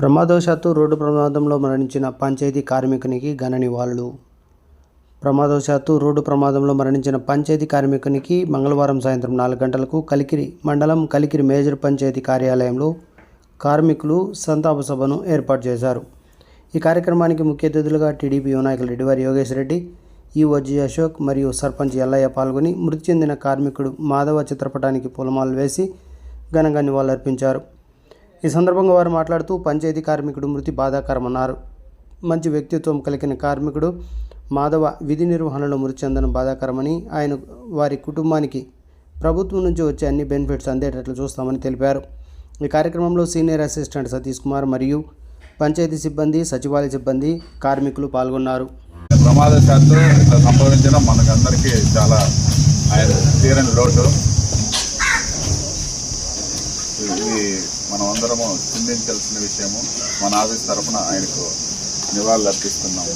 ప్రమాదవశాత్తు రోడ్డు ప్రమాదంలో మరణించిన పంచాయతీ కార్మికునికి ఘన నివాళులు. ప్రమాదవశాత్తు రోడ్డు ప్రమాదంలో మరణించిన పంచాయతీ కార్మికునికి మంగళవారం సాయంత్రం నాలుగు గంటలకు కలికిరి మండలం కలికిరి మేజర్ పంచాయతీ కార్యాలయంలో కార్మికులు సంతాప సభను ఏర్పాటు చేశారు. ఈ కార్యక్రమానికి ముఖ్య అతిథులుగా టీడీపీ నాయకులు రెడ్డివారి యోగేష్ రెడ్డి ఈఓజీ అశోక్ మరియు సర్పంచ్ ఎల్లయ్య పాల్గొని మృతి చెందిన కార్మికుడు మాధవ చిత్రపటానికి పూలమాలలు వేసి ఘనంగా నివాళులర్పించారు. ఈ సందర్భంగా వారు మాట్లాడుతూ పంచాయతీ కార్మికుడు మృతి బాధాకరమన్నారు. మంచి వ్యక్తిత్వం కలిగిన కార్మికుడు మాధవ విధి నిర్వహణలో మృతి చెందడం బాధాకరమని ఆయన వారి కుటుంబానికి ప్రభుత్వం నుంచి వచ్చే అన్ని బెనిఫిట్స్ అందేటట్లు చూస్తామని తెలిపారు. ఈ కార్యక్రమంలో సీనియర్ అసిస్టెంట్ సతీష్ కుమార్ మరియు పంచాయతీ సిబ్బంది సచివాలయ సిబ్బంది కార్మికులు పాల్గొన్నారు. ప్రమాదశాత్తు ఇట్లా సంభవించడం మనకందరికీ చాలా ఆయన తీరని లోటు. ఇది మనం అందరము చిందించాల్సిన విషయము. మన ఆఫీస్ తరఫున ఆయనకు నివాళులు అర్పిస్తున్నాము